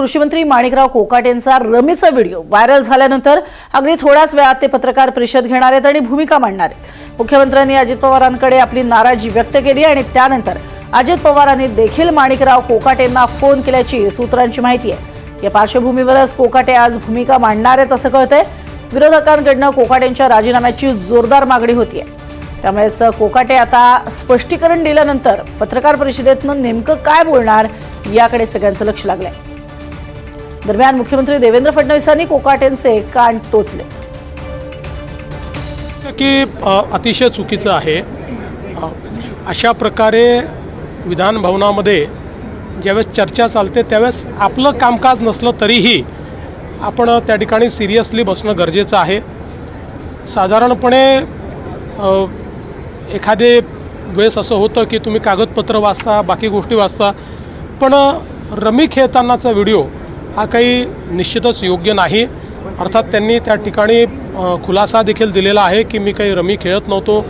कृषीमंत्री माणिकराव माणिकराव कोकाटेंचा रमीचा व्हिडिओ व्हायरल झाल्यानंतर अगदी थोड्याच वेळात ते पत्रकार परिषद घेणार आहेत आणि भूमिका मांडणार आहेत. मुख्यमंत्र्यांनी अजित पवारांकडे आपली नाराजी व्यक्त केली आणि त्यानंतर अजित पवारांनी देखील माणिकराव कोकाटेंना फोन केल्याची सूत्रांची माहिती आहे. या पार्श्वभूमीवरच कोकाटे आज भूमिका मांडणार आहेत असं कळतंय. विरोधकांकडनं कोकाटेंच्या राजीनाम्याची जोरदार मागणी होतीये. त्यामुळेच कोकाटे आता स्पष्टीकरण दिल्यानंतर पत्रकार परिषदेतनं नेमकं काय बोलणार याकडे सगळ्यांचं लक्ष लागलंय. दरम्यान मुख्यमंत्री देवेंद्र फडणवीसांनी कोकाटेंचे कान टोचले. की अतिशय चुकीचं आहे. अशा प्रकारे विधान भवनामध्ये ज्यावेळेस चर्चा चालते त्यावेळेस आपलं कामकाज नसलं तरीही आपण त्या ठिकाणी सिरियसली बसणं गरजेचं आहे. साधारणपणे एखादे वेळेस असं होतं की तुम्ही कागदपत्र वाचता बाकी गोष्टी वाचता पण रमी खेळतानाचा व्हिडिओ हा काही निश्चितच योग्य नाही. अर्थात त्यांनी त्या ठिकाणी खुलासा देखील दिलेला आहे की मी काही रमी खेळत नव्हतो.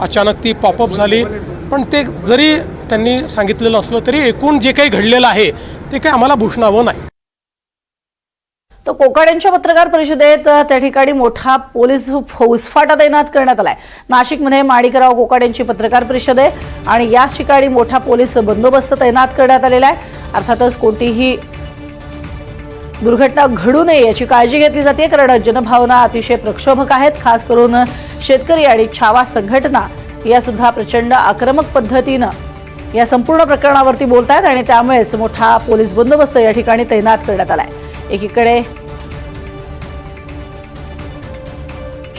अचानक ती पॉपअप झाली. पण ते जरी त्यांनी सांगितलेलं असलं तरी एकूण जे काही घडलेलं आहे ते काही आम्हाला भूषणावं नाही. तर कोकाड्यांच्या पत्रकार परिषदेत त्या ठिकाणी मोठा पोलीस फौजफाटा तैनात करण्यात आलाय. नाशिकमध्ये माणिकराव कोकाड्यांची पत्रकार परिषद आहे आणि याच ठिकाणी मोठा पोलीस बंदोबस्त तैनात करण्यात आलेला आहे. अर्थातच कोणतीही दुर्घटना घडू नये याची काळजी घेतली जाते. कारण जनभावना अतिशय प्रक्षोभक आहेत. खास करून शेतकरी आणि छावा संघटना या सुद्धा प्रचंड आक्रमक पद्धतीनं या संपूर्ण प्रकरणावरती बोलत आहेत आणि त्यामुळेच मोठा पोलीस बंदोबस्त या ठिकाणी तैनात करण्यात आलाय. एकीकडे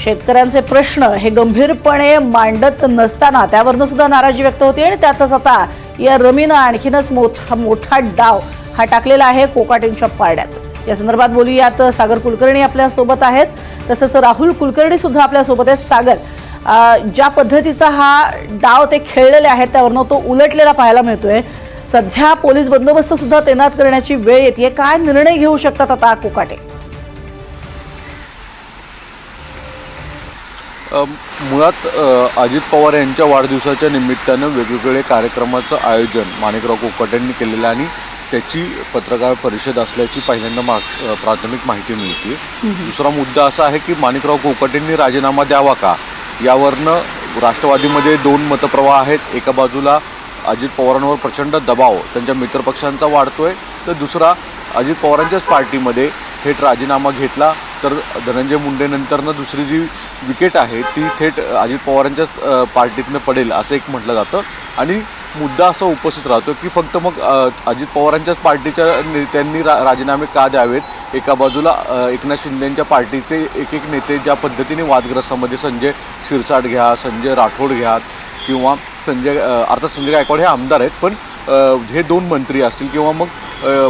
शेतकऱ्यांचे प्रश्न हे गंभीरपणे मांडत नसताना त्यावरनं सुद्धा नाराजी व्यक्त होती आणि त्यातच आता या रमीनं आणखीनच मोठा मोठा डाव हा टाकलेला आहे कोकाटेंच्या पारड्यात. या संदर्भात बोलूयात सागर कुलकर्णी आपल्यासोबत आहेत. तसंच राहुल कुलकर्णी सुद्धा आपल्यासोबत आहेत. सागर ज्या पद्धतीचा हा डाव ते खेळलेले आहेत त्यावरनं तो उलटलेला पाहायला मिळतोय. सध्या पोलीस बंदोबस्त सुद्धा तैनात करण्याची वेळ येते काय निर्णय घेऊ शकतात आता कोकाटे? मुळात अजित पवार यांच्या वाढदिवसाच्या निमित्तानं वेगवेगळे कार्यक्रमाचं आयोजन माणिकराव कोकाटेंनी केलेलं आहे आणि त्याची पत्रकार परिषद असल्याची पहिल्यांदा मा प्राथमिक माहिती मिळते. दुसरा मुद्दा असा आहे की माणिकराव कोकाटेंनी राजीनामा द्यावा का? यावरनं राष्ट्रवादीमध्ये दोन मतप्रवाह आहेत. एका बाजूला अजित पवारांवर प्रचंड दबाव त्यांच्या मित्रपक्षांचा वाढतोय. तर दुसरा अजित पवारांच्याच पार्टीमध्ये थेट राजीनामा घेतला तर धनंजय मुंडेनंतरनं दुसरी जी विकेट आहे ती थेट अजित पवारांच्याच पार्टीतनं पडेल असं एक म्हटलं जातं. आणि मुद्दा असा उपस्थित राहतो की फक्त मग अजित पवारांच्याच पार्टीच्या नेत्यांनी रा राजीनामे का द्यावेत? एका बाजूला एकनाथ शिंदेंच्या पार्टीचे एक एक नेते ज्या पद्धतीने वादग्रस्तामध्ये संजय शिरसाट घ्या संजय राठोड घ्या किंवा संजय अर्थात संजय गायकवाड हे आमदार आहेत पण हे दोन मंत्री असतील किंवा मग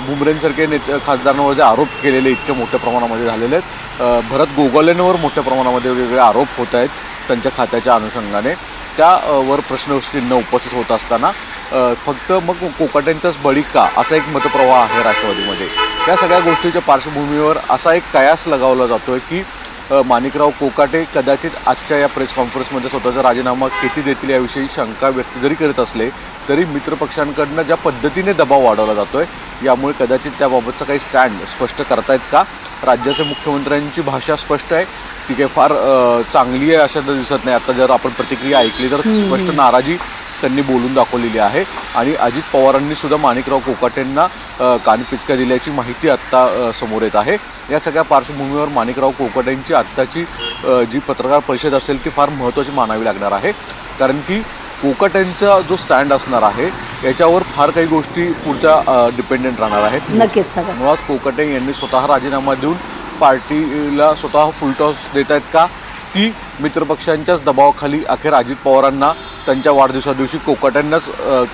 भुमरेंसारखे नेते खासदारांवर जे आरोप केलेले इतक्या मोठ्या प्रमाणामध्ये झालेले आहेत भरत गोगालेंवर मोठ्या प्रमाणामध्ये वेगवेगळे आरोप होत आहेत त्यांच्या खात्याच्या अनुषंगाने. त्या वर प्रश्नचिन्ह उपस्थित होत असताना फक्त मग कोकाट्यांचाच बळी का? असा एक मतप्रवाह आहे राष्ट्रवादीमध्ये. या सगळ्या गोष्टीच्या पार्श्वभूमीवर असा एक कयास लगावला जातोय की माणिकराव कोकाटे कदाचित आजच्या या प्रेस कॉन्फरन्समध्ये स्वतःचा राजीनामा किती देतील याविषयी शंका व्यक्त जरी करत असले तरी मित्रपक्षांकडनं ज्या पद्धतीने दबाव वाढवला जातोय यामुळे कदाचित त्याबाबतचा काही स्टँड स्पष्ट करतायत का? राज्याच्या मुख्यमंत्र्यांची भाषा स्पष्ट आहे. ती काही फार चांगली आहे तर दिसत नाही. आता जर आपण प्रतिक्रिया ऐकली तर स्पष्ट नाराजी त्यांनी बोलून दाखवलेली आहे. आणि अजित पवारांनी सुद्धा माणिकराव कोकाटेंना कानपिचका दिल्याची माहिती आत्ता समोर येत आहे. या सगळ्या पार्श्वभूमीवर माणिकराव कोकाटेंची आत्ताची जी पत्रकार परिषद असेल ती फार महत्त्वाची मानावी लागणार आहे. कारण की कोकाटेंचा जो स्टँड असणार आहे याच्यावर फार काही गोष्टी पुढच्या डिपेंडेंट राहणार आहेत. नक्कीच मुळात कोकाटे यांनी स्वतः राजीनामा देऊन पार्टीला स्वतः फुलटॉस देत आहेत का? की मित्रपक्षांच्याच दबावाखाली अखेर अजित पवारांना त्यांच्या वाढदिवसा दिवशी कोकाट्यांनाच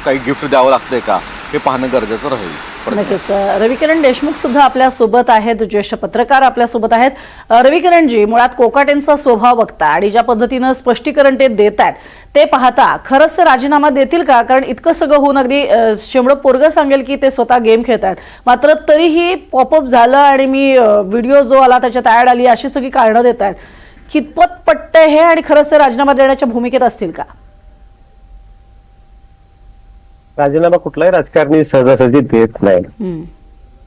काही गिफ्ट द्यावं लागतंय का? हे पाहणं गरजेचं राहील. नक्कीच. रविकिरण देशमुख सुद्धा आपल्यासोबत आहेत ज्येष्ठ पत्रकार आपल्यासोबत आहेत. रविकिरणजी मुळात कोकाटेंचा स्वभाव बघता आणि ज्या पद्धतीनं स्पष्टीकरण ते देत आहेत ते पाहता खरंच ते राजीनामा देतील का? कारण इतकं सगळं होऊन अगदी अ, पोरगं सांगेल की ते स्वतः गेम खेळतात मात्र तरीही पॉपअप झालं आणि मी व्हिडिओ जो आला त्याच्यात ऍड आली अशी सगळी कारणं देत आहेत कितपत पट्टय हे आणि खरंच ते राजीनामा देण्याच्या भूमिकेत असतील का? राजीनामा कुठलाही राजकारणी सहजासहजी देत नाही.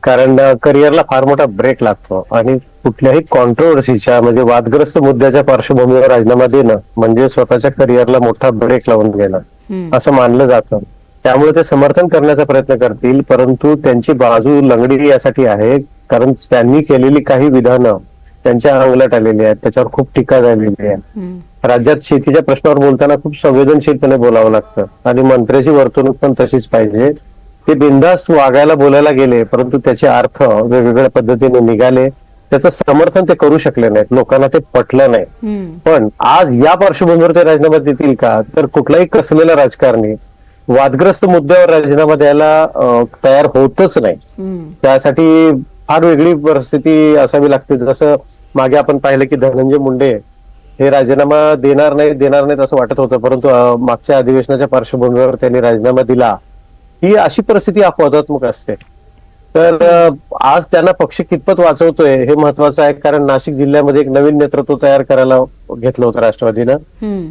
कारण करिअरला फार मोठा ब्रेक लागतो आणि कुठल्याही कॉन्ट्रोवर्सीच्या म्हणजे वादग्रस्त मुद्द्याच्या पार्श्वभूमीवर राजीनामा देणं म्हणजे स्वतःच्या करिअरला मोठा ब्रेक लावून घेणं असं मानलं जातं. त्यामुळे ते समर्थन करण्याचा प्रयत्न करतील परंतु त्यांची बाजू लंगडी यासाठी आहे कारण त्यांनी केलेली काही विधानं त्यांच्या अंगलट आलेली आहेत त्याच्यावर खूप टीका झालेली आहे. राज्यात शेतीच्या प्रश्नावर बोलताना खूप संवेदनशीलपणे बोलावं लागतं. आणि मंत्र्याची वर्तणूक पण तशीच पाहिजे. ते बिंदास वागायला बोलायला गेले परंतु त्याचे अर्थ वेगवेगळ्या पद्धतीने निघाले. त्याचं समर्थन ते करू शकले नाहीत. लोकांना ते पटलं नाही. पण आज या पार्श्वभूमीवर ते राजीनामा देतील का? तर कुठलाही कसलेला राजकारणी वादग्रस्त मुद्द्यावर राजीनामा द्यायला तयार होतच नाही. त्यासाठी फार वेगळी परिस्थिती असावी लागते. जसं मागे आपण पाहिलं की धनंजय मुंडे हे राजीनामा देणार नाही देणार नाहीत असं वाटत होतं. परंतु मागच्या अधिवेशनाच्या पार्श्वभूमीवर त्यांनी राजीनामा दिला. ही अशी परिस्थिती अपवादात्मक असते. तर आज त्यांना पक्ष कितपत वाचवतोय हे महत्वाचं आहे. कारण नाशिक जिल्ह्यामध्ये एक नवीन नेतृत्व तयार करायला घेतलं होतं राष्ट्रवादीनं.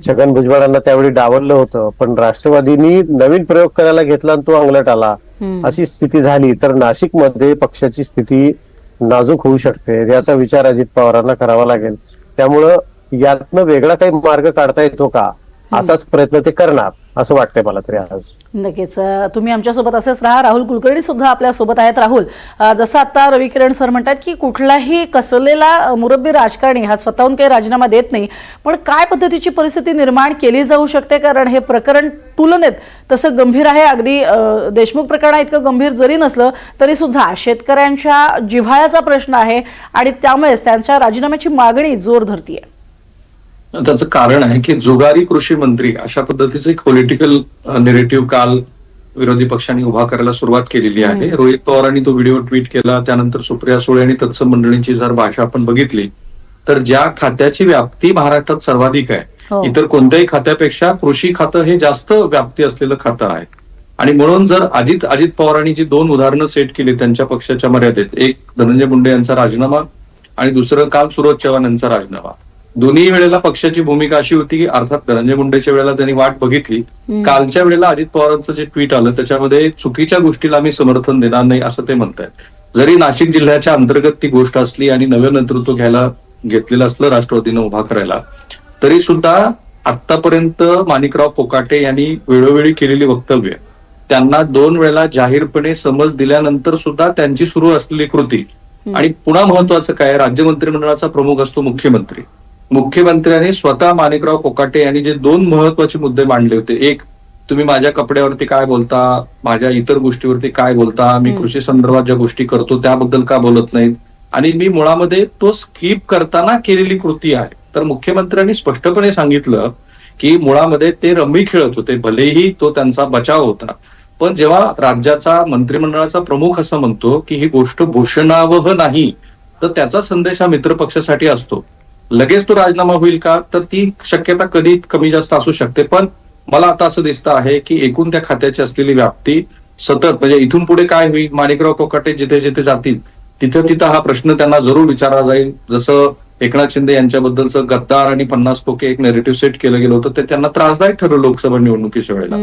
छगन भुजबळांना त्यावेळी डावललं होतं. पण राष्ट्रवादीनी नवीन प्रयोग करायला घेतला आणि तो अंगलट आला. अशी स्थिती झाली. तर नाशिकमध्ये पक्षाची स्थिती नाजूक होऊ शकते. याचा विचार अजित पवारांना करावा लागेल. त्यामुळं यातनं वेगळा काही मार्ग काढता येतो का? असाच प्रयत्न ते करणार असं वाटतंय मला तरी आज. नक्कीच. तुम्ही आमच्यासोबत असेच राहा. राहुल कुलकर्णी सुद्धा आपल्यासोबत आहेत. राहुल जसं आता रवी किरण सर म्हणतात की कुठलाही कसलेला मुरब्बी राजकारणी हा स्वतःहून काही राजीनामा देत नाही पण काय पद्धतीची परिस्थिती निर्माण केली जाऊ शकते? कारण हे प्रकरण तुलनेत तसं गंभीर आहे. अगदी देशमुख प्रकरण इतकं गंभीर जरी नसलं तरी सुद्धा शेतकऱ्यांच्या जिव्हाळ्याचा प्रश्न आहे आणि त्यामुळेच त्यांच्या राजीनाम्याची मागणी जोर धरतीये. त्याचं कारण आहे की जुगारी कृषी मंत्री अशा पद्धतीचं एक पॉलिटिकल नेरेटिव्ह काल विरोधी पक्षांनी उभा करायला सुरुवात केलेली आहे. रोहित पवारांनी तो व्हिडिओ ट्विट केला त्यानंतर सुप्रिया सुळे आणि तत्सम मंडळींची जर भाषा आपण बघितली तर ज्या खात्याची व्याप्ती महाराष्ट्रात सर्वाधिक हो. आहे इतर कोणत्याही खात्यापेक्षा कृषी खातं हे जास्त व्याप्ती असलेलं खातं आहे. आणि म्हणून जर अजित अजित पवारांनी जी दोन उदाहरणं सेट केली त्यांच्या पक्षाच्या मर्यादेत एक धनंजय मुंडे यांचा राजीनामा आणि दुसरं काल सुरज चव्हाण यांचा राजीनामा दोन्ही वेळेला पक्षाची भूमिका अशी होती की अर्थात धनंजय मुंडेच्या वेळेला त्यांनी वाट बघितली. कालच्या वेळेला अजित पवारांचं जे ट्विट आलं त्याच्यामध्ये चुकीच्या गोष्टीला आम्ही समर्थन देणार नाही असं ते म्हणतायत. जरी नाशिक जिल्ह्याच्या अंतर्गत ती गोष्ट असली आणि नवं नेतृत्व घ्यायला घेतलेलं असलं राष्ट्रवादीनं उभा करायला तरी सुद्धा आतापर्यंत माणिकराव पोकाटे यांनी वेळोवेळी केलेली वक्तव्य त्यांना दोन वेळेला जाहीरपणे समज दिल्यानंतर सुद्धा त्यांची सुरू असलेली कृती आणि पुन्हा महत्वाचं काय राज्य मंत्रिमंडळाचा प्रमुख असतो मुख्यमंत्री. मुख्यमंत्र्यांनी स्वतः माणिकराव कोकाटे यांनी जे दोन महत्त्वाचे मुद्दे मांडले होते. एक तुम्ही माझ्या कपड्यावरती काय बोलता? माझ्या इतर गोष्टीवरती काय बोलता? मी कृषी संदर्भात ज्या गोष्टी करतो त्याबद्दल का बोलत नाहीत? आणि मी मुळामध्ये तो स्किप करताना केलेली कृती आहे. तर मुख्यमंत्र्यांनी स्पष्टपणे सांगितलं की मुळामध्ये ते रम्मी खेळत होते. भलेही तो त्यांचा बचाव होता. पण जेव्हा राज्याचा मंत्रिमंडळाचा प्रमुख असं म्हणतो की ही गोष्ट भूषणावह नाही तर त्याचा संदेश हा मित्र पक्षासाठी असतो. लगेच तो राजीनामा होईल का? तर ती शक्यता कधी कमी जास्त असू शकते. पण मला आता असं दिसतं आहे की एकूण त्या खात्याची असलेली व्याप्ती सतत म्हणजे इथून पुढे काय होईल? माणिकराव कोकाटे जिथे जिथे जातील तिथं तिथं हा प्रश्न त्यांना जरूर विचारला जाईल. जसं एकनाथ शिंदे यांच्याबद्दलचं गद्दार आणि पन्नास कोके एक नेरेटिव्ह सेट केलं गेलं होतं ते त्यांना त्रासदायक ठरलं लोकसभा निवडणुकीच्या वेळेला.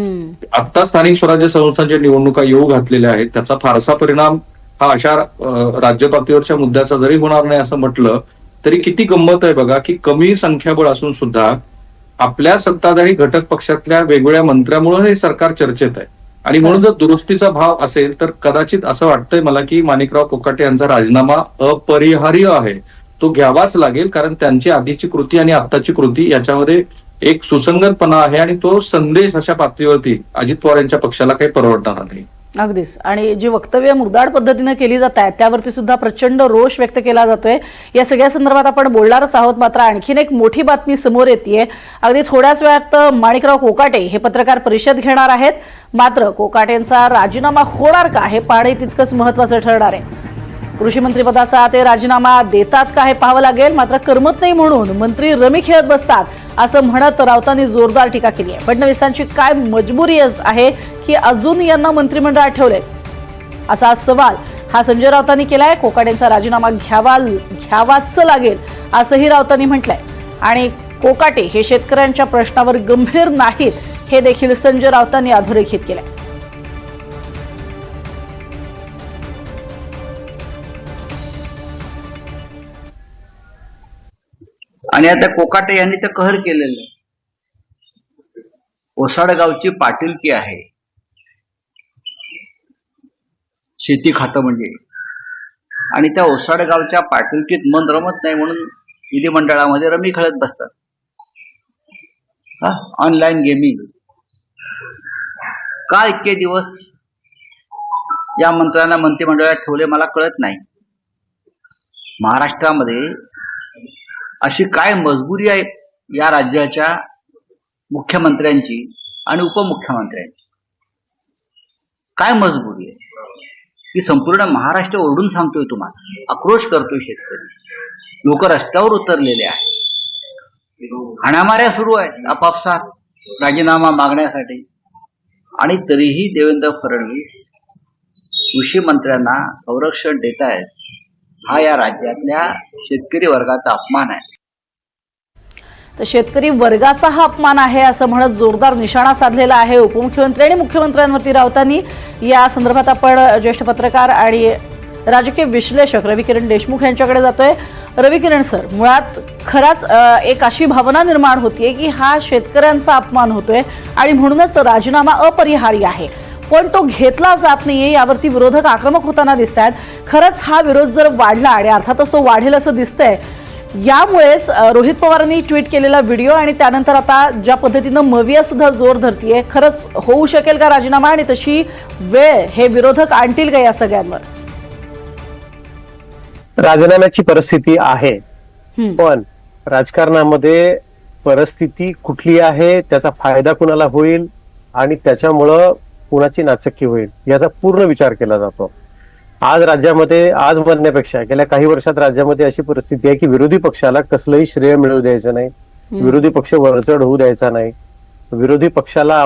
आता स्थानिक स्वराज्य संस्थांच्या निवडणुका येऊ घातलेल्या आहेत. त्याचा फारसा परिणाम हा अशा अं, राज्य पातळीवरच्या मुद्द्याचा जरी होणार नाही असं म्हटलं तरी किती गंमत आहे बघा की कमी संख्याबळ असून सुद्धा आपल्या सत्ताधारी घटक पक्षातल्या वेगवेगळ्या मंत्र्यामुळे हे सरकार चर्चेत आहे. आणि म्हणून जर दुरुस्तीचा भाव असेल तर कदाचित असं वाटतंय मला की माणिकराव कोकाटे यांचा राजीनामा अपरिहार्य आहे. तो घ्यावाच लागेल कारण त्यांची आधीची कृती आणि आत्ताची कृती याच्यामध्ये एक सुसंगतपणा आहे आणि तो संदेश अशा पातळीवरती अजित पवार यांच्या पक्षाला काही परवडणार नाही. अगदीच. आणि जी वक्तव्य मुरदाड पद्धतीनं केली जात आहेत त्यावरती सुद्धा प्रचंड रोष व्यक्त केला जातोय. या सगळ्या संदर्भात आपण बोलणारच आहोत मात्र आणखीन एक मोठी बातमी समोर येते अगदी थोड्याच वेळात माणिकराव कोकाटे हे पत्रकार परिषद घेणार आहेत. मात्र कोकाटेंचा राजीनामा होणार का हे पाहणे तितकंच महत्वाचं ठरणार आहे. कृषी मंत्रीपदाचा ते राजीनामा देतात का हे पाहावं लागेल. मात्र करमत नाही म्हणून मंत्री रमी खेळत बसतात असं म्हणत राऊतांनी जोरदार टीका केली आहे. फडणवीसांची काय मजबुरी आहे की अजून यांना मंत्रिमंडळात ठेवले असा सवाल हा संजय राऊतांनी केलाय. कोकाटेंचा राजीनामा घ्यावा घ्यावाच लागेल असंही राऊतांनी म्हटलंय. आणि कोकाटे हे शेतकऱ्यांच्या प्रश्नावर गंभीर नाहीत हे देखील संजय राऊतांनी अधोरेखित केलंय. आणि आता कोकाटे यांनी तर कहर केलेलं. ओसाडगावची पाटीलकी आहे. शेती खातं म्हणजे. आणि त्या ओसाडगावच्या पाटीलकीत मन रमत नाही म्हणून विधिमंडळामध्ये रमी खेळत बसतात. ऑनलाईन गेमिंग का इतके दिवस या मंत्र्यांना मंत्रिमंडळात ठेवले मला कळत नाही. महाराष्ट्रामध्ये अशी काय मजबुरी आहे या राज्याच्या मुख्यमंत्र्यांची आणि उपमुख्यमंत्र्यांची? काय मजबुरी आहे? की संपूर्ण महाराष्ट्र ओरडून सांगतोय तुम्हाला. आक्रोश करतोय शेतकरी. लोक रस्त्यावर उतरलेले आहेत. हाणामाऱ्या सुरू आहेत आपापसात राजीनामा मागण्यासाठी. आणि तरीही देवेंद्र फडणवीस कृषी मंत्र्यांना संरक्षण देत आहेत हा या राज्यातल्या शेतकरी वर्गाचा अपमान आहे. तर शेतकरी वर्गाचा हा अपमान आहे असं म्हणत जोरदार निशाणा साधलेला आहे उपमुख्यमंत्री आणि मुख्यमंत्र्यांवरती राऊतांनी या संदर्भात आपण ज्येष्ठ पत्रकार आणि राजकीय विश्लेषक रविकिरण देशमुख यांच्याकडे जातोय. रविकिरण सर मुळात खराच एक अशी भावना निर्माण होतीये की हा शेतकऱ्यांचा अपमान होतोय आणि म्हणूनच राजीनामा अपरिहार्य आहे. पण तो घेतला जात नाहीये. यावरती विरोधक आक्रमक होताना दिसत आहेत खरंच हा विरोध जर वाढला आणि अर्थातच तो वाढेल असं दिसतंय यामुळेच रोहित पवारांनी ट्विट केलेला व्हिडिओ आणि त्यानंतर आता ज्या पद्धतीनं मविया सुद्धा जोर धरतीये खरंच होऊ शकेल का राजीनामा? आणि तशी वेळ हे विरोधक आणतील का या सगळ्यांवर? राजीनाम्याची परिस्थिती आहे. पण राजकारणामध्ये परिस्थिती कुठली आहे? त्याचा फायदा कुणाला होईल? आणि त्याच्यामुळं कुणाची नाचक्की होईल याचा पूर्ण विचार केला जातो. आज राज्यामध्ये आज म्हणण्यापेक्षा गेल्या काही वर्षात राज्यामध्ये अशी परिस्थिती आहे की विरोधी पक्षाला कसलंही श्रेय मिळू द्यायचं नाही. विरोधी पक्ष वरचढ होऊ द्यायचा नाही. विरोधी पक्षाला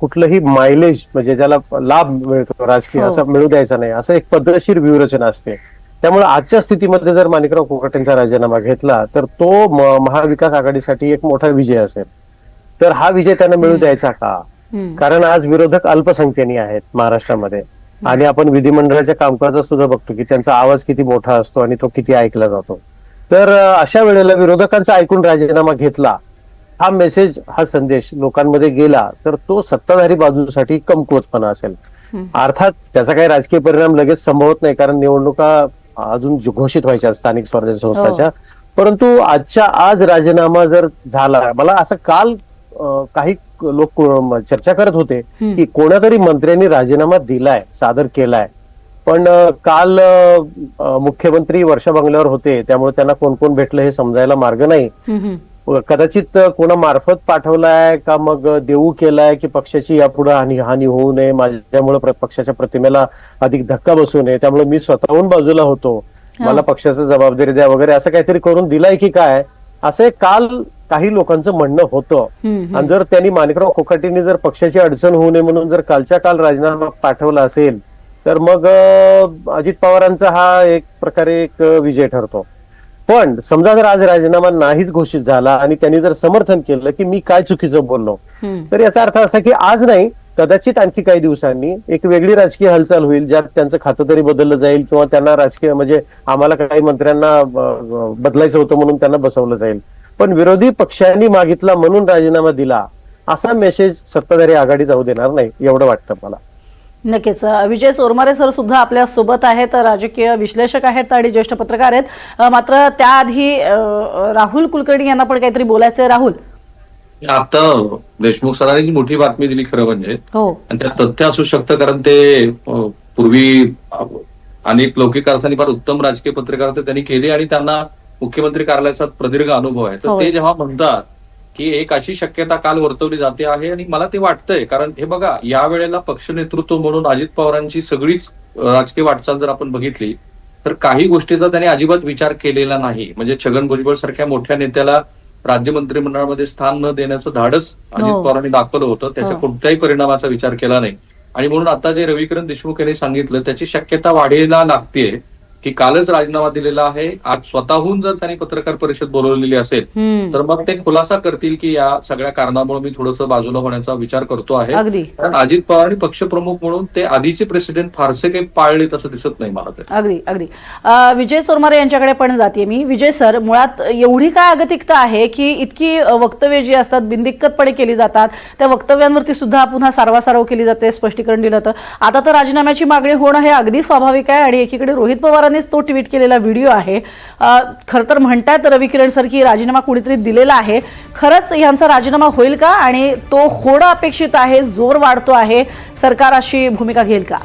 कुठलंही मायलेज म्हणजे ज्याला लाभ मिळतो राजकीय हो. असा मिळू द्यायचा नाही. असं एक पद्धतशीर व्यूहरचना असते. त्यामुळे आजच्या स्थितीमध्ये जर माणिकराव कोकाटेंचा राजीनामा घेतला तर तो महाविकास आघाडीसाठी एक मोठा विजय असेल. तर हा विजय त्यांना मिळू द्यायचा का. कारण आज विरोधक अल्पसंख्येनी आहेत महाराष्ट्रामध्ये. आणि आपण विधिमंडळाच्या कामकाजात सुद्धा बघतो की त्यांचा आवाज किती मोठा असतो आणि तो किती ऐकला जातो. तर अशा वेळेला विरोधकांचा ऐकून राजीनामा घेतला हा मेसेज हा संदेश लोकांमध्ये गेला तर तो सत्ताधारी बाजूसाठी कमकुवतपणा असेल. अर्थात त्याचा काही राजकीय परिणाम लगेच संभवत नाही कारण निवडणुका अजून घोषित व्हायच्या स्थानिक स्वराज्य संस्थाच्या. परंतु आजच्या आज राजीनामा जर झाला मला असं काल काही लोक चर्चा करत होते. की कोणातरी मंत्र्यांनी राजीनामा दिलाय सादर केलाय. पण काल मुख्यमंत्री वर्षा बंगल्यावर होते त्यामुळे त्यांना कोण कोण भेटलं हे समजायला मार्ग नाही. कदाचित कोणा मार्फत पाठवलाय का मग देऊ केलाय की पक्षाची यापुढे हानी हानी होऊ नये माझ्यामुळे पक्षाच्या प्रतिमेला अधिक धक्का बसू नये त्यामुळे मी स्वतःहून बाजूला होतो. मला पक्षाचं जबाबदारी द्या वगैरे असं काहीतरी करून दिलाय की काय? असं काल काही लोकांचं म्हणणं होतं. आणि जर त्यांनी माणिकराव कोकाटेंनी जर पक्षाची अडचण होऊ नये म्हणून जर कालच्या काल राजीनामा पाठवला असेल तर मग अजित पवारांचा हा एक प्रकारे एक विजय ठरतो पण समजा जर आज राजीनामा नाहीच घोषित झाला आणि त्यांनी जर समर्थन केलं की मी काय चुकीचं बोललो. तर याचा अर्थ असा की आज नाही कदाचित आणखी काही दिवसांनी एक वेगळी राजकीय हालचाल होईल ज्यात त्यांचं खातं तरी बदललं जाईल किंवा त्यांना राजकीय म्हणजे आम्हाला काही मंत्र्यांना बदलायचं होतं म्हणून त्यांना बसवलं जाईल पण विरोधी पक्षांनी मागितला म्हणून राजीनामा दिला असा मेसेज सत्ताधारी आघाडी जाऊ देणार नाही एवढं वाटतं मला. नक्कीच. विजय चोरमारे सर सुद्धा आपल्यासोबत आहेत राजकीय विश्लेषक आहेत आणि ज्येष्ठ पत्रकार आहेत. मात्र त्याआधी राहुल कुलकर्णी यांना पण काहीतरी बोलायचं आहे राहुल आता देशमुख सरांनी जी मोठी बातमी दिली खरं म्हणजे हो. आणि त्यात तथ्य असू शकतं कारण ते पूर्वी अनेक लौकिक अर्थाने फार उत्तम राजकीय पत्रकार तर त्यांनी केले आणि त्यांना मुख्यमंत्री कार्यालयाचा प्रदीर्घ अनुभव आहे तर. ते जेव्हा म्हणतात की एक अशी शक्यता काल वर्तवली जाते आहे आणि मला ते वाटतंय कारण हे बघा या वेळेला पक्ष नेतृत्व म्हणून अजित पवारांची सगळीच राजकीय वाटचाल जर आपण बघितली तर काही गोष्टीचा त्यांनी अजिबात विचार केलेला नाही म्हणजे छगन भुजबळ सारख्या मोठ्या नेत्याला राज्य मंत्रिमंडळामध्ये स्थान न देण्याचं धाडस अजित हो. पवारांनी दाखवलं होतं त्याच्या हो. कोणत्याही परिणामाचा विचार केला नाही आणि म्हणून आता जे रविकिरण देशमुख यांनी सांगितलं त्याची शक्यता वाढायला लागतेय की कालच राजीनामा दिलेला आहे. आज स्वतःहून जर त्यांनी पत्रकार परिषद बोलवलेली असेल. तर मग ते खुलासा करतील की या सगळ्या कारणामुळे मी थोडस बाजूला होण्याचा विचार करतो आहे. अगदी. कारण अजित पवार आणि पक्षप्रमुख म्हणून ते आधीचे प्रेसिडेंट फारसे काही पाळले तसं दिसत नाही मला तरी. अगदी अगदी. विजय चोरमारे यांच्याकडे पण जाते मी. विजय सर मुळात एवढी काय अगतिकता आहे की इतकी वक्तव्ये जी असतात बिनदिक्कतपणे केली जातात. त्या वक्तव्यांवरती सुद्धा पुन्हा सारवासारव केली जाते स्पष्टीकरण दिलं जातं. आता तर राजीनाम्याची मागणी होणं हे अगदी स्वाभाविक आहे आणि एकीकडे रोहित पवारांनीच तो ट्विट केलेला व्हिडिओ आहे. खरं तर म्हणतात रवी किरण सर की राजीनामा कुणीतरी दिलेला आहे. खरंच यांचा राजीनामा होईल का? आणि तो होणं अपेक्षित आहे जोर वाढतो आहे. सरकार अशी भूमिका घेईल का?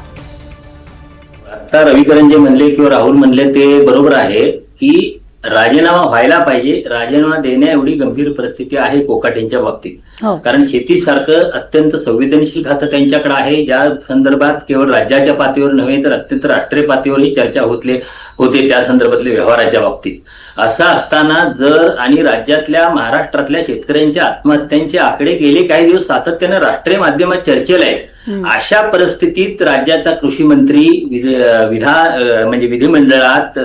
आता रविकरण जे म्हणले किंवा राहुल म्हणले ते बरोबर आहे की राजीनामा व्हायला पाहिजे. राजीनामा देण्या एवढी गंभीर परिस्थिती आहे कोकाटेंच्या बाबतीत. हो. कारण शेतीसारखं अत्यंत संवेदनशील खातं त्यांच्याकडे आहे. ज्या संदर्भात केवळ राज्याच्या पातळीवर नव्हे तर अत्यंत राष्ट्रीय पातळीवरही चर्चा होतले होते त्या संदर्भातले व्यवहाराच्या बाबतीत. असं असताना जर आणि राज्यातल्या महाराष्ट्रातल्या शेतकऱ्यांच्या आत्महत्यांचे आकडे गेले काही दिवस सातत्याने राष्ट्रीय माध्यमात चर्चेला आहेत. अशा परिस्थितीत राज्याचा कृषी मंत्री विध- म्हणजे विधिमंडळात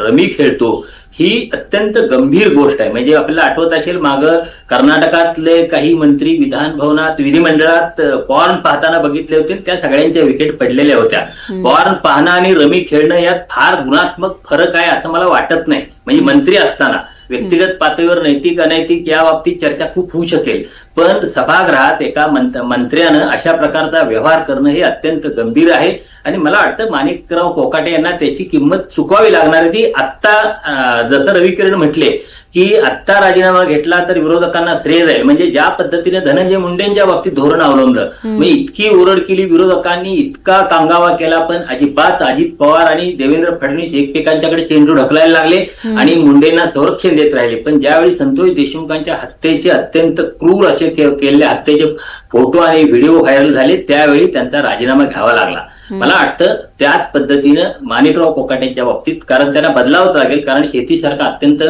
रमी खेळतो. ही अत्यंत गंभीर गोष्ट आहे. म्हणजे आपल्याला आठवत असेल माग कर्नाटकातले काही मंत्री विधान भवनात विधिमंडळात पॉर्न पाहताना बघितले होते त्या सगळ्यांच्या विकेट पडलेल्या होत्या. पॉर्न पाहणं आणि रमी खेळणं यात फार गुणात्मक फरक आहे असं मला वाटत नाही. म्हणजे मंत्री असताना. व्यक्तिगत पातळीवर नैतिक अनैतिक या बाबतीत चर्चा खूप होऊ शकेल. पण सभागृहात एका मंत्र्यानं अशा प्रकारचा व्यवहार करणं हे अत्यंत गंभीर आहे. आणि मला वाटतं माणिकराव कोकाटे यांना त्याची किंमत चुकवावी लागणार आहे. ती आत्ता जसं रवी किरण म्हटले की आत्ता राजीनामा घेतला तर विरोधकांना श्रेय जाईल. म्हणजे ज्या पद्धतीने धनंजय मुंडेंच्या बाबतीत धोरण अवलंबलं म्हणजे इतकी ओरड केली विरोधकांनी इतका कांगावा केला पण अजिबात अजित पवार आणि देवेंद्र फडणवीस एकमेकांच्याकडे चेंडू ढकलायला लागले आणि मुंडेंना संरक्षण देत राहिले. पण ज्यावेळी संतोष देशमुखांच्या हत्येचे अत्यंत क्रूर असे के- केलेले हत्येचे फोटो आणि व्हिडिओ व्हायरल झाले त्यावेळी त्यांचा राजीनामा घ्यावा लागला. मला वाटतं त्याच पद्धतीनं माणिकराव कोकाटेंच्या बाबतीत कारण त्यांना बदलावंच लागेल कारण शेतीसारखं अत्यंत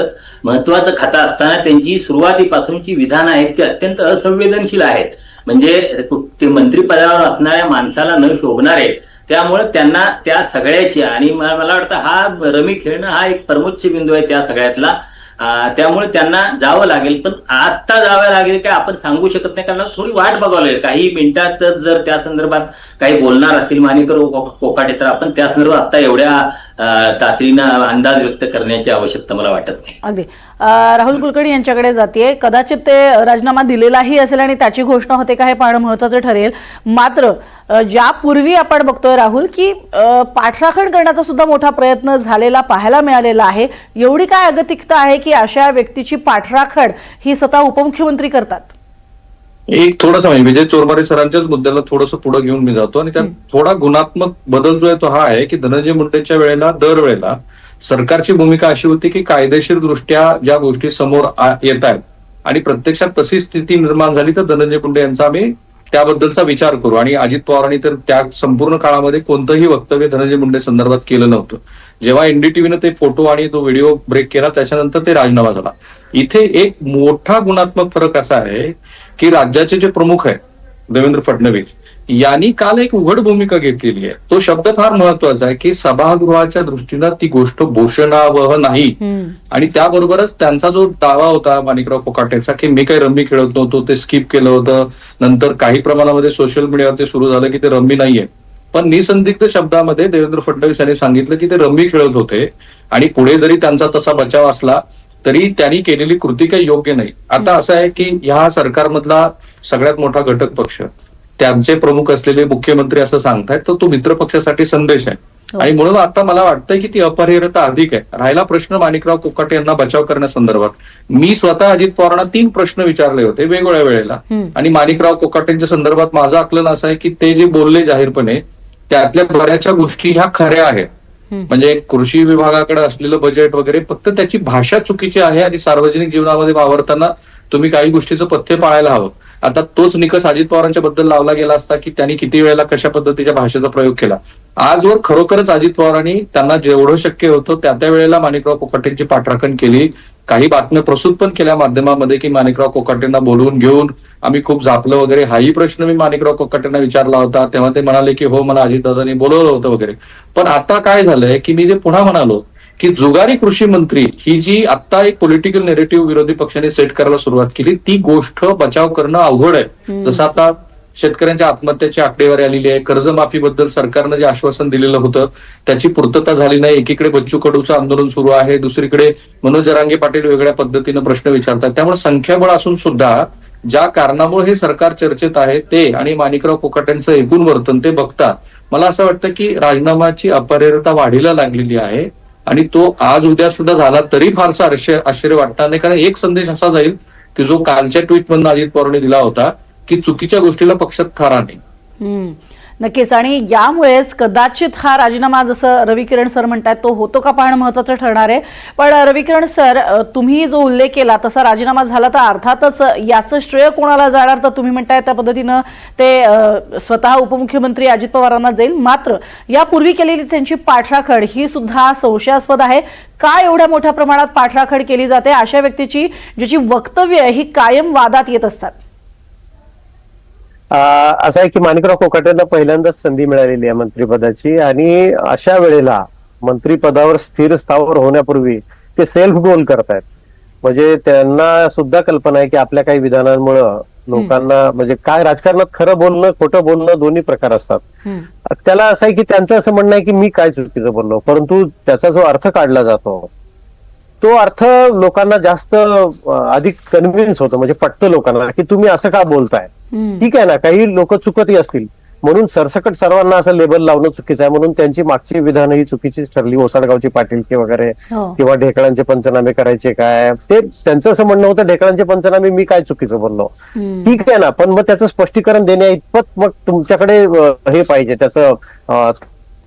महत्वाचं खातं असताना त्यांची सुरुवातीपासूनची विधानं आहेत ती अत्यंत असंवेदनशील आहेत. म्हणजे ते मंत्रिपदावर असणाऱ्या माणसाला न शोभणार आहेत. त्यामुळे त्यांना त्या सगळ्याची आणि मला वाटतं हा रमी खेळणं हा एक प्रमुच्च बिंदू आहे त्या सगळ्यातला. त्यामुळे त्यांना जावं लागेल. पण आत्ता जावं लागेल काय आपण सांगू शकत नाही कारण थोडी वाट बघावं लागेल. काही मिनिटात जर त्या संदर्भात काही बोलणार असतील मानेकर कोकाटे तर आपण त्या संदर्भात आता एवढ्या तातडीनं अंदाज व्यक्त करण्याची आवश्यकता मला वाटत नाही. अगदी. राहुल कुलकर्णी यांच्याकडे जाते कदाचित ते राजीनामा दिलेलाही असेल आणि त्याची घोषणा होते का हे पाहणं महत्वाचं ठरेल. मात्र ज्यापूर्वी आपण बघतोय राहुल की पाठराखण करण्याचा सुद्धा मोठा प्रयत्न झालेला पाहायला मिळालेला आहे. एवढी काय अगतिकता आहे की अशा व्यक्तीची पाठराखण ही स्वतः उपमुख्यमंत्री करतात? एक थोडासा म्हणजे विजय चोरमारे सरांच्याच मुद्द्याला थोडंसं पुढे घेऊन मी जातो. आणि त्यात थोडा गुणात्मक बदल जो आहे तो हा आहे की धनंजय मुंडेच्या वेळेला दरवेळेला सरकारची भूमिका अशी होती की कायदेशीर दृष्ट्या ज्या गोष्टी समोर येत आहेत आणि प्रत्यक्षात तशी स्थिती निर्माण झाली तर धनंजय मुंडे यांचा आम्ही त्याबद्दलचा विचार करू. आणि अजित पवारांनी तर त्या संपूर्ण काळामध्ये कोणतंही वक्तव्य धनंजय मुंडे संदर्भात केलं नव्हतं. जेव्हा एनडीटीव्हीनं ते फोटो आणि तो व्हिडिओ ब्रेक केला त्याच्यानंतर ते राजीनामा झाला. इथे एक मोठा गुणात्मक फरक असा आहे की राज्याचे जे प्रमुख आहेत देवेंद्र फडणवीस यांनी काल एक उघड भूमिका घेतलेली आहे. तो शब्द फार महत्त्वाचा आहे की सभागृहाच्या दृष्टीनं ती गोष्ट भूषणावह नाही. आणि त्याबरोबरच त्यांचा जो दावा होता माणिकराव कोकाटेचा की मी काही रम्मी खेळत नव्हतो ते स्किप केलं होतं. नंतर काही प्रमाणामध्ये सोशल मीडियावर सुरू झालं की ते रम्मी नाहीये. पण निसंदिग्ध शब्दामध्ये देवेंद्र फडणवीस यांनी सांगितलं की ते रम्मी खेळत होते. आणि पुढे जरी त्यांचा तसा बचाव असला तरी त्यांनी केलेली कृती काही योग्य नाही. आता असं आहे की ह्या सरकारमधला सगळ्यात मोठा घटक पक्ष त्यांचे प्रमुख असलेले मुख्यमंत्री असं सांगतायत तर तो मित्र पक्षासाठी संदेश आहे. आणि म्हणून आता मला वाटतंय की ती अपरिहार्यता अधिक आहे. राहिला प्रश्न माणिकराव कोकाटे यांना बचाव करण्यासंदर्भात मी स्वतः अजित पवारांना तीन प्रश्न विचारले होते वेगवेगळ्या वेळेला. आणि माणिकराव कोकाटेंच्या संदर्भात माझं आकलन असं आहे की ते जे बोलले जाहीरपणे त्यातल्या बऱ्याचशा गोष्टी ह्या खऱ्या आहेत. म्हणजे कृषी विभागाकडे असलेलं बजेट वगैरे फक्त त्याची भाषा चुकीची आहे आणि सार्वजनिक जीवनामध्ये वावरताना तुम्ही काही गोष्टीचं पथ्य पाळायला हवं. आता तोच निकष अजित पवारांच्या बद्दल लावला गेला असता की त्यांनी किती वेळेला कशा पद्धतीच्या भाषेचा प्रयोग केला. आजवर खरोखरच अजित पवारांनी त्यांना जेवढं शक्य होतं त्या त्या वेळेला माणिकराव कोकाटेंची पाठराखण केली. काही बातम्या प्रसूत पण केल्या माध्यमामध्ये की माणिकराव कोकाटेंना बोलवून घेऊन आम्ही खूप जापलं वगैरे. हाही प्रश्न मी माणिकराव कोकाटेंना विचारला होता. तेव्हा ते म्हणाले की हो मला अजितदादांनी बोलवलं होतं वगैरे. पण आता काय झालंय की मी जे पुन्हा म्हणालो की जुगारी कृषी मंत्री ही जी आता एक पॉलिटिकल नेरेटिव्ह विरोधी पक्षाने सेट करायला सुरुवात केली ती गोष्ट बचाव करणं अवघड आहे. जसं आता शेतकऱ्यांच्या आत्महत्याची आकडेवारी आलेली आहे. कर्जमाफीबद्दल सरकारनं जे आश्वासन दिलेलं होतं त्याची पूर्तता झाली नाही. एकीकडे बच्चू कडूचं आंदोलन सुरू आहे. दुसरीकडे मनोज जरांगे पाटील वेगळ्या पद्धतीनं प्रश्न विचारतात. त्यामुळे संख्याबळ असून सुद्धा ज्या कारणामुळे हे सरकार चर्चेत आहे ते आणि माणिकराव कोकाट्यांचं एकूण वर्तन ते बघतात. मला असं वाटतं की राजीनामाची अपरिहार्यता वाढीला लागलेली आहे आणि तो आज उद्या सुद्धा झाला तरी फारसा आश्चर्य आश्चर्य वाटणार नाही. कारण एक संदेश असा जाईल की जो कालच्या ट्विटमधून अजित पवारांनी दिला होता की चुकीच्या गोष्टीला पक्षात थारा नाही. हम्म. नक्कीच. आणि यामुळेच कदाचित हा राजीनामा जसं रवी किरण सर म्हणतात तो होतो का पाहणं महत्वाचं ठरणार आहे. पण रवी किरण सर तुम्ही जो उल्लेख केला तसा राजीनामा झाला तर अर्थातच याचं श्रेय कोणाला जाणार? तर तुम्ही म्हणताय त्या पद्धतीनं ते स्वतः उपमुख्यमंत्री अजित पवारांना जाईल. मात्र यापूर्वी केलेली त्यांची पाठराखड ही सुद्धा संशयास्पद आहे. का एवढ्या मोठ्या प्रमाणात पाठराखड केली जाते? अशा व्यक्तीची ज्याची वक्तव्य ही कायम वादात येत असतात. असं आहे की माणिकराव कोकाटेंना पहिल्यांदाच संधी मिळालेली आहे मंत्रिपदाची. आणि अशा वेळेला मंत्रिपदावर स्थिर स्थावर होण्यापूर्वी ते सेल्फ गोल करतायत. म्हणजे त्यांना सुद्धा कल्पना आहे की आपल्या काही विधानांमुळं लोकांना म्हणजे काय राजकारणात खरं बोलणं खोटं बोलणं दोन्ही प्रकार असतात. त्याला असं आहे की त्यांचं असं म्हणणं आहे की मी काय चुकीचं बोललो परंतु त्याचा जो अर्थ काढला जातो तो अर्थ लोकांना जास्त अधिक कन्व्हिन्स होतो म्हणजे पटतं लोकांना की तुम्ही असं का बोलताय. ठीक आहे ना काही लोक चुकतही असतील म्हणून सरसकट सर्वांना असं लेबल लावणं चुकीचं आहे म्हणून त्यांची मागची विधानं ही चुकीचीच ठरली ओसाडगावची पाटीलकी वगैरे हो. किंवा ढेकळांचे पंचनामे करायचे काय ते त्यांचं असं म्हणणं होतं ढेकळांचे पंचनामे मी काय चुकीचं बोललो. ठीक आहे ना पण मग त्याचं स्पष्टीकरण देण्या इतपत मग तुमच्याकडे हे पाहिजे त्याचं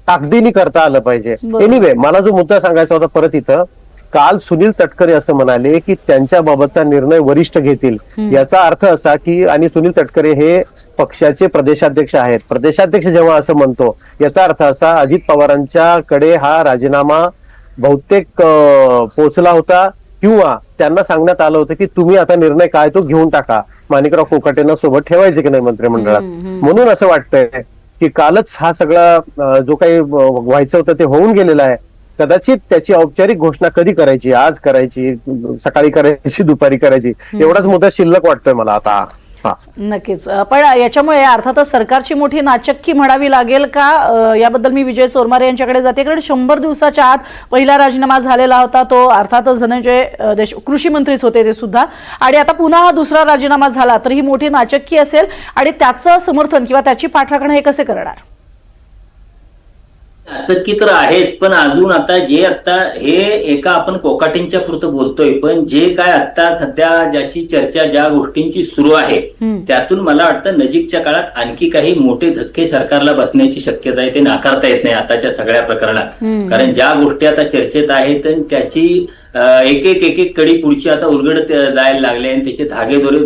ताकदीने करता आलं पाहिजे. एनिवे मला जो मुद्दा सांगायचा होता परत इथं काल सुनील तटकरे असं म्हणाले की त्यांच्या बाबतचा निर्णय वरिष्ठ घेतील. याचा अर्थ असा की आणि सुनील तटकरे हे पक्षाचे प्रदेशाध्यक्ष आहेत. प्रदेशाध्यक्ष जेव्हा असं म्हणतो याचा अर्थ असा अजित पवारांच्याकडे हा राजीनामा बहुतेक अं, पोहोचला होता किंवा त्यांना सांगण्यात आलं होतं की तुम्ही आता निर्णय काय तो घेऊन टाका. माणिकराव कोकाटेंना सोबत ठेवायचे की नाही मंत्रिमंडळात? म्हणून असं वाटतंय की कालच हा सगळा जो काही व्हायचं होतं ते होऊन गेलेलं आहे. कदाचित त्याची औपचारिक घोषणा कधी करायची आज करायची सकाळी करायची दुपारी करायची एवढाच मुद्दा शिल्लक वाटतोय मला आता. नक्कीच. पण याच्यामुळे अर्थातच सरकारची मोठी नाचक्की म्हणावी लागेल का? याबद्दल मी विजय चोरमारे यांच्याकडे जाते. कारण शंभर दिवसाच्या आत पहिला राजीनामा झालेला होता तो. अर्थातच धनंजय देश कृषी मंत्रीच होते ते सुद्धा. आणि आता पुन्हा हा दुसरा राजीनामा झाला तर ही मोठी नाचक्की असेल. आणि त्याचं समर्थन किंवा त्याची पाठराखण हे कसे करणार? चक्की तर आहेच पण अजून आता जे आता हे एका आपण कोकाटींच्या पुरतं बोलतोय पण जे काय आता सध्या ज्याची चर्चा ज्या गोष्टींची सुरू आहे. त्यातून मला वाटतं नजीकच्या काळात आणखी काही मोठे धक्के सरकारला बसण्याची शक्यता आहे ते नाकारता येत नाही आताच्या सगळ्या प्रकरणात. कारण ज्या गोष्टी आता चर्चेत आहेत त्याची एक एक एक एक कडी पुढची आता उलगडत जायला लागले आणि त्याचे धागेदोरे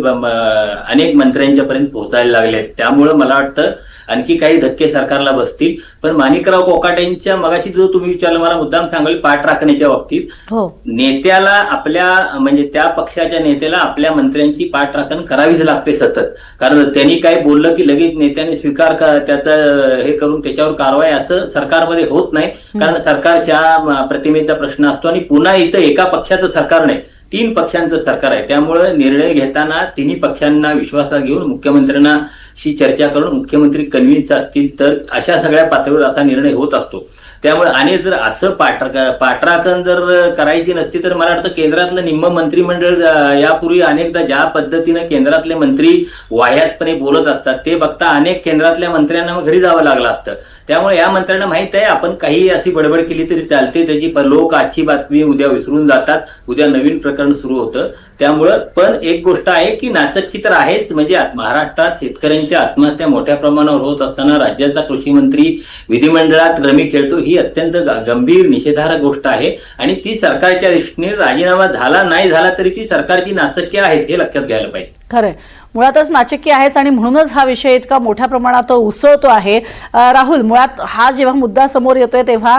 अनेक मंत्र्यांच्या पर्यंत पोहोचायला लागले त्यामुळं मला वाटतं आणखी काही धक्के सरकारला बसतील. पण माणिकराव कोकाटेंच्या मगाशी जो तुम्ही विचारला मला मुद्दाम सांगाल पाठ राखण्याच्या बाबतीत. हो. नेत्याला आपल्या म्हणजे त्या पक्षाच्या नेत्याला आपल्या मंत्र्यांची पाठराखण करावीच लागते सतत. कारण त्यांनी काय बोललं की लगेच नेत्याने स्वीकार त्याचं हे करून त्याच्यावर कारवाई असं सरकारमध्ये होत नाही. कारण सरकारच्या प्रतिमेचा प्रश्न असतो आणि पुन्हा इथं एका पक्षाचं सरकार नाही तीन पक्षांचं सरकार आहे. त्यामुळे निर्णय घेताना तिन्ही पक्षांना विश्वासात घेऊन मुख्यमंत्र्यांना शी चर्चा करून मुख्यमंत्री कन्व्हिन्स असतील तर अशा सगळ्या पातळीवर असा निर्णय होत असतो. त्यामुळे आणि जर असं पाठरा पाठराखण जर करायची नसती तर मला वाटतं केंद्रातलं निम्म मंत्रिमंडळ यापूर्वी अनेकदा ज्या पद्धतीनं केंद्रातले मंत्री वाह्यातपणे बोलत असतात ते बघता अनेक केंद्रातल्या मंत्र्यांना घरी जावं लागलं असतं. त्यामुळे या मंत्र्यांना माहीत आहे आपण काही अशी बडबड केली तरी चालते त्याची लोक आजची बातमी उद्या विसरून जातात उद्या नवीन प्रकरण सुरू होतं. त्यामुळं पण एक गोष्ट आहे की नाचक्की तर आहेच म्हणजे महाराष्ट्रात शेतकऱ्यांच्या आत्महत्या मोठ्या प्रमाणावर होत असताना राज्याचा कृषी मंत्री विधिमंडळात रमी खेळतो ही अत्यंत गंभीर निषेधार्ह गोष्ट आहे आणि ती सरकारच्या दृष्टीने राजीनामा झाला नाही झाला तरी ती सरकारची नाचक्की आहेत हे लक्षात घ्यायला पाहिजे. खरं मुळातच नाचिकी आहेच आणि म्हणूनच हा विषय इतका मोठ्या प्रमाणात उसळतो आहे. राहुल मुळात हा जेव्हा मुद्दा समोर येतोय तेव्हा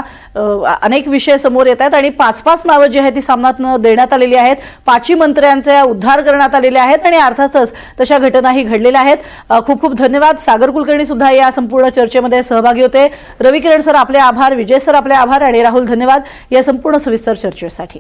अनेक विषय समोर येत आहेत आणि पाच पाच नावं जी आहेत ती सामनात देण्यात आलेली आहेत. पाचही मंत्र्यांचे उद्धार करण्यात आलेले आहेत आणि अर्थातच तशा घटनाही घडलेल्या आहेत. खूप खूप धन्यवाद. सागर कुलकर्णी सुद्धा या संपूर्ण चर्चेमध्ये सहभागी होते. रवी किरण सर आपले आभार. विजय सर आपले आभार. आणि राहुल धन्यवाद. या संपूर्ण सविस्तर चर्चेसाठी.